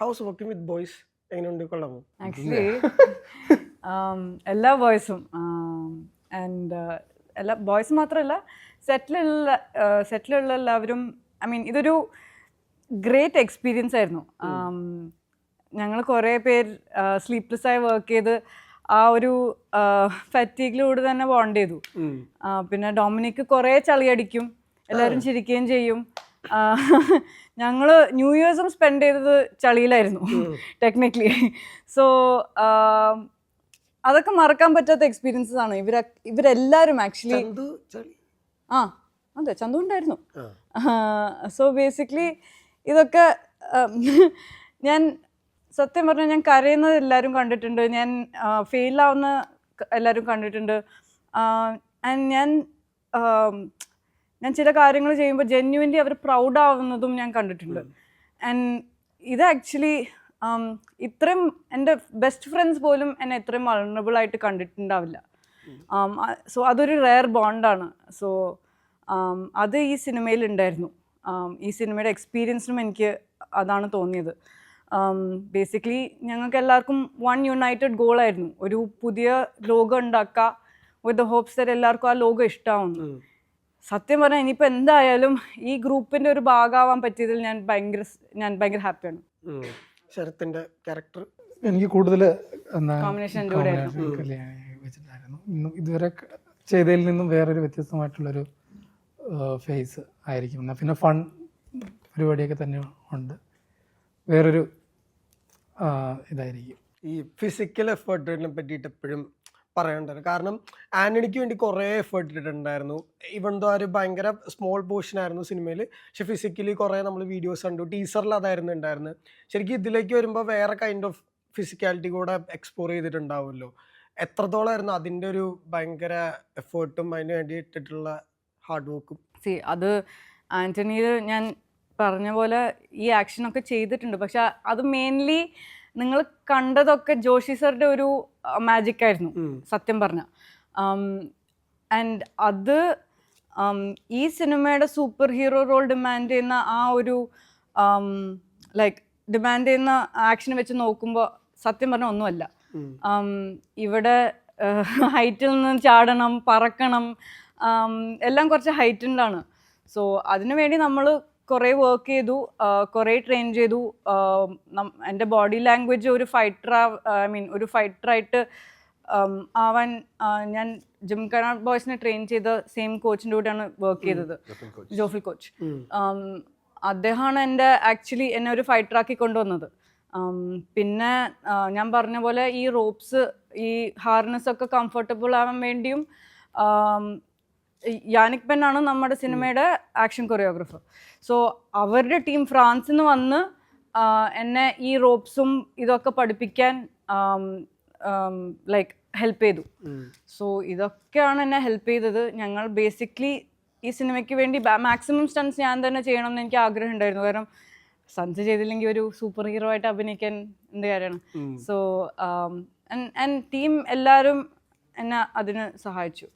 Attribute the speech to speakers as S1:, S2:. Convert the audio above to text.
S1: House working with boys എങ്ങനെയുണ്ട് കൊള്ളാമോ?
S2: Actually എല്ലാ ബോയ്സും ആൻഡ് എല്ലാ ബോയ്സ് മാത്രമല്ല സെറ്റിലുള്ള സെറ്റിലുള്ള എല്ലാവരും ഐ മീൻ ഇതൊരു ഗ്രേറ്റ് എക്സ്പീരിയൻസ് ആയിരുന്നു. ഞങ്ങൾ കുറേ പേര് സ്ലീപ്ലെസ് ആയി വർക്ക് ചെയ്ത് ആ ഒരു ഫറ്റീഗിലൂടെ തന്നെ ബോണ്ട് ചെയ്തു. പിന്നെ ഡൊമിനിക്ക് കുറേ ചളിയടിക്കും എല്ലാവരും ചിരിക്കുകയും ചെയ്യും. ഞങ്ങൾ ന്യൂ ഇയേഴ്സും സ്പെൻഡ് ചെയ്തത് ചളിയിലായിരുന്നു ടെക്നിക്കലി. സോ അതൊക്കെ മറക്കാൻ പറ്റാത്ത എക്സ്പീരിയൻസസ് ആണ്. ഇവര ഇവരെല്ലാവരും ആക്ച്വലി ആ അതെ ചന്തു ഉണ്ടായിരുന്നു. സോ ബേസിക്കലി ഇതൊക്കെ ഞാൻ സത്യം പറഞ്ഞാൽ ഞാൻ കരയുന്നത് എല്ലാവരും കണ്ടിട്ടുണ്ട്. ഞാൻ ഫെയിലാവുന്ന എല്ലാവരും കണ്ടിട്ടുണ്ട്. ആൻഡ് ഞാൻ ഞാൻ ചില കാര്യങ്ങൾ ചെയ്യുമ്പോൾ ജെന്യുവൻലി അവർ പ്രൗഡ് ആവുന്നതും ഞാൻ കണ്ടിട്ടുണ്ട്. ആൻഡ് ഇത് ആക്ച്വലി ഇത്രയും എന്റെ ബെസ്റ്റ് ഫ്രണ്ട്സ് പോലും എന്നെ ഇത്രയും വൾണറബിൾ ആയിട്ട് കണ്ടിട്ടുണ്ടാവില്ല. സോ അതൊരു റെയർ ബോണ്ടാണ് സോ അത് ഈ സിനിമയിൽ ഉണ്ടായിരുന്നു. Um, ഈ സിനിമയുടെ എക്സ്പീരിയൻസിനും എനിക്ക് അതാണ് തോന്നിയത്. ബേസിക്കലി ഞങ്ങൾക്ക് എല്ലാവർക്കും വൺ യുണൈറ്റഡ് ഗോളായിരുന്നു ഒരു പുതിയ ലോകം ഉണ്ടാക്കുക വിത്ത് ദ ഹോപ്സ് എല്ലാവർക്കും ആ ലോകം ഇഷ്ടമാവുന്നു. സത്യം പറഞ്ഞാൽ ഇനിയിപ്പോൾ എന്തായാലും ഈ ഗ്രൂപ്പിന്റെ ഒരു ഭാഗമാവാൻ പറ്റിയതിൽ ഞാൻ ഭയങ്കര ഞാൻ ഭയങ്കര ഹാപ്പിയാണ്.
S1: ശരത്തിന്റെ ക്യാരക്ടർ?
S3: എനിക്ക് കൂടുതൽ. വെച്ചിട്ടായിരുന്നു ഇതുവരെ ചെയ്തതിൽ നിന്നും വേറൊരു വ്യത്യസ്തമായിട്ടുള്ളൊരു ഫേസ് ആയിരിക്കും. എന്നാ പിന്നെ ഫൺ പരിപാടിയൊക്കെ തന്നെ ഉണ്ട്. വേറൊരു ഇതായിരിക്കും.
S1: ഈ ഫിസിക്കൽ എഫേർട്ടിനെ പറ്റിയിട്ട് എപ്പോഴും പറയണ്ടായിരുന്നു കാരണം ആന്റണിക്ക് വേണ്ടി കുറേ എഫേർട്ട് ഇട്ടിട്ടുണ്ടായിരുന്നു. ഇവൻ ദോ ഒരു ഭയങ്കര സ്മോൾ പോർഷൻ ആയിരുന്നു സിനിമയിൽ പക്ഷെ ഫിസിക്കലി കുറേ നമ്മൾ വീഡിയോസ് കണ്ടു. ടീസറിൽ അതായിരുന്നു ഉണ്ടായിരുന്നത്. ശരിക്കും ഇതിലേക്ക് വരുമ്പോൾ വേറെ കൈൻഡ് ഓഫ് ഫിസിക്കാലിറ്റി കൂടെ എക്സ്പ്ലോർ ചെയ്തിട്ടുണ്ടാവുമല്ലോ. എത്രത്തോളമായിരുന്നു അതിന്റെ ഒരു ഭയങ്കര എഫേർട്ടും അതിന് വേണ്ടി ഇട്ടിട്ടുള്ള ഹാർഡ് വർക്കും
S2: സി അത് ആന്റണിയിൽ ഞാൻ പറഞ്ഞ പോലെ ഈ ആക്ഷനൊക്കെ ചെയ്തിട്ടുണ്ട്. പക്ഷെ അത് മെയിൻലി നിങ്ങൾ കണ്ടതൊക്കെ ജോഷി സാറിന്റെ ഒരു മാജിക് ആയിരുന്നു സത്യം പറഞ്ഞ. ആൻഡ് അത് ഈ സിനിമയുടെ സൂപ്പർ ഹീറോ റോൾ ഡിമാൻഡ് ചെയ്യുന്ന ആ ഒരു ലൈക്ക് ഡിമാൻഡ് ചെയ്യുന്ന ആക്ഷൻ വെച്ച് നോക്കുമ്പോൾ സത്യം പറഞ്ഞാൽ ഒന്നുമല്ല. ഇവിടെ ഹൈറ്റിൽ നിന്ന് ചാടണം പറക്കണം എല്ലാം കുറച്ച് ഹൈറ്റിലാണ് സോ അതിനുവേണ്ടി നമ്മൾ കുറേ വർക്ക് ചെയ്തു കുറേ ട്രെയിൻ ചെയ്തു. എന്റെ ബോഡി ലാംഗ്വേജ് ഒരു ഫൈറ്റർ ഐ മീൻ ഒരു ഫൈറ്ററായിട്ട് ആവാൻ ഞാൻ ജിംഖാന ബോയ്സിനെ ട്രെയിൻ ചെയ്ത സെയിം കോച്ചിന്റെ കൂടെയാണ് വർക്ക് ചെയ്തത്. ജോഫിൽ കോച്ച് അദ്ദേഹമാണ് എന്റെ ആക്ച്വലി എന്നെ ഒരു ഫൈറ്ററാക്കി കൊണ്ടുവന്നത്. പിന്നെ ഞാൻ പറഞ്ഞ പോലെ ഈ റോപ്സ് ഈ ഹാർനസ് ഒക്കെ കംഫർട്ടബിൾ ആവാൻ വേണ്ടിയും യാനിക് പെൻ ആണ് നമ്മുടെ സിനിമയുടെ ആക്ഷൻ കൊറിയോഗ്രാഫർ. സോ അവരുടെ ടീം ഫ്രാൻസിൽ നിന്ന് വന്ന് എന്നെ ഈ റോപ്സും ഇതൊക്കെ പഠിപ്പിക്കാൻ ലൈക്ക് ഹെൽപ്പ് ചെയ്തു. സോ ഇതൊക്കെയാണ് എന്നെ ഹെൽപ്പ് ചെയ്തത്. ഞങ്ങൾ ബേസിക്കലി ഈ സിനിമയ്ക്ക് വേണ്ടി മാക്സിമം സ്റ്റൺസ് ഞാൻ തന്നെ ചെയ്യണമെന്ന് എനിക്ക് ആഗ്രഹം ഉണ്ടായിരുന്നു. കാരണം സൺസ് ചെയ്തില്ലെങ്കിൽ ഒരു സൂപ്പർ ഹീറോ ആയിട്ട് അഭിനയിക്കാൻ എന്ത് കാര്യമാണ്? സോ ആൻഡ് ടീം എല്ലാവരും എന്നെ അതിന് സഹായിച്ചു.